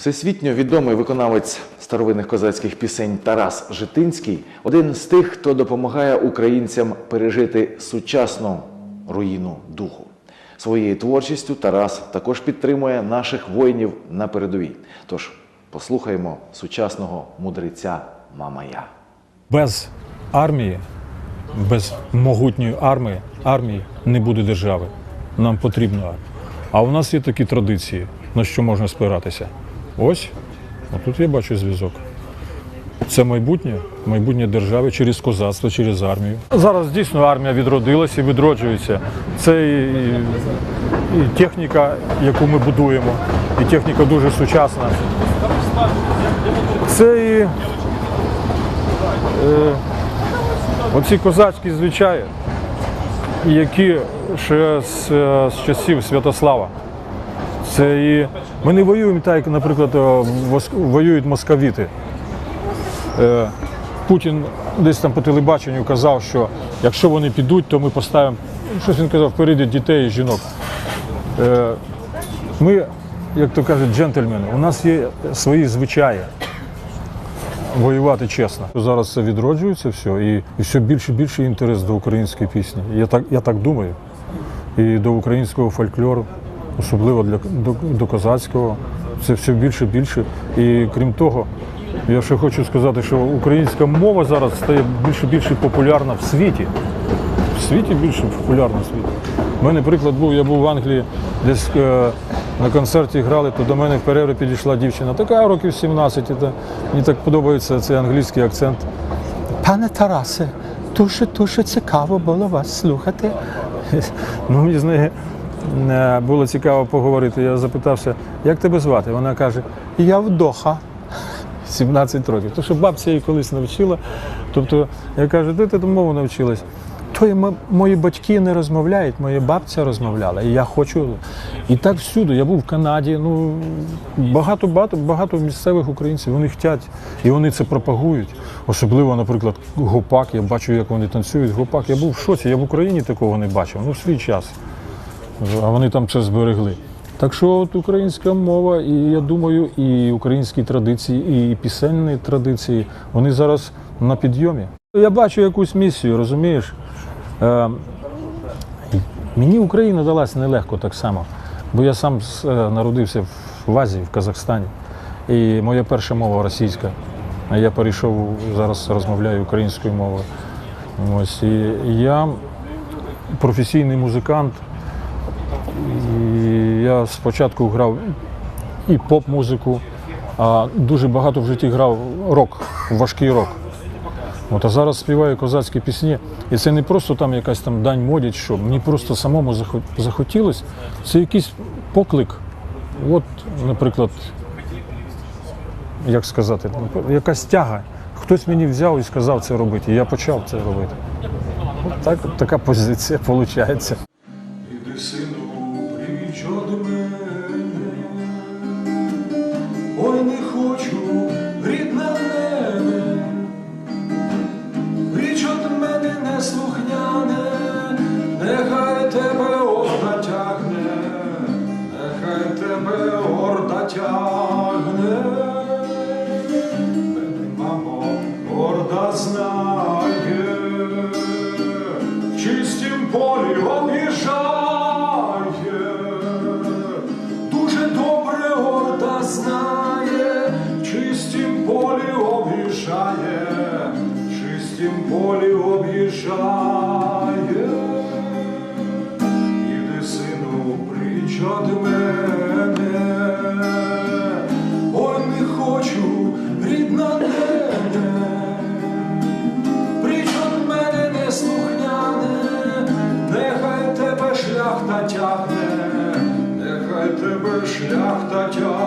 Всесвітньо відомий виконавець старовинних козацьких пісень Тарас Житинський один з тих, хто допомагає українцям пережити сучасну руїну духу. Своєю творчістю Тарас також підтримує наших воїнів на передовій. Тож послухаємо сучасного мудреця Мамая. Без армії, без могутньої армії, армії не буде держави. Нам потрібна армія. А у нас є такі традиції, на що можна спиратися. Ось, тут я бачу зв'язок. Це майбутнє, майбутнє держави через козацтво, через армію. Зараз дійсно армія відродилася і відроджується. Це і, і, і техніка, яку ми будуємо, і техніка дуже сучасна. Це і е, оці козацькі звичаї, які ще з, е, з часів Святослава. Це і ми не воюємо так, як, наприклад, е, воюють московіти. Е, Путін десь там по телебаченню казав, що якщо вони підуть, то ми поставимо, щось він казав, впереді дітей і жінок. Е, Ми, як то кажуть, джентльмени, у нас є свої звичаї воювати чесно. Зараз це відроджується все, і все більше і більше інтерес до української пісні. Я так, я так думаю. І до українського фольклору, особливо для, до, до козацького. Це все більше і більше. І крім того, я ще хочу сказати, що українська мова зараз стає більше і більше популярна в світі. В світі більше популярна в світі. У мене приклад був, я був в Англії, десь е, на концерті грали, то до мене в перерві підійшла дівчина, така років 17, і та, мені так подобається цей англійський акцент. Пане Тарасе, дуже дуже цікаво було вас слухати. Ну, мені з нею е, було цікаво поговорити. Я запитався, як тебе звати? Вона каже, Я вдоха. 17 років. То, що бабця її колись навчила. Тобто, я кажу, де ти мову навчилась? То мої батьки не розмовляють, моя бабця розмовляла, і я хочу. І так всюди. Я був в Канаді. Ну багато багато багато місцевих українців вони хочуть і вони це пропагують. Особливо, наприклад, гопак. Я бачу, як вони танцюють. Гопак. Я був в шоці. Я в Україні такого не бачив. Ну, в свій час. А вони там це зберегли. Так що от українська мова, і я думаю, і українські традиції, і пісенні традиції, вони зараз на підйомі. Я бачу якусь місію, розумієш? Е, Мені Україна далася нелегко так само, бо я сам е, народився в Азії, в Казахстані. І моя перша мова російська. Я перейшов, зараз розмовляю українською мовою. Ось, і я професійний музикант. І я спочатку грав і поп-музику, а дуже багато в житті грав рок, важкий рок. От, а зараз співаю козацькі пісні, і це не просто там якась там дань моді, що мені просто самому захо- захотілося. Це якийсь поклик. От, наприклад, як сказати, якась тяга. Хтось мені взяв і сказав це робити, і я почав це робити. От так, така позиція виходить. Пріч од мене, ой, не хочу, рідна мене, пріч од мене неслухняне, нехай тебе орда тягне, нехай тебе орда тягне. Мене, мамо, орда знає, в чистім полі об'їжджає, чистім полі об'їжджає. Іди, сину, прич од мене, ой, не хочу, рідна мене, Пріч од мене неслухняне, нехай тебе шляхта тягне, нехай тебе шляхта тягне.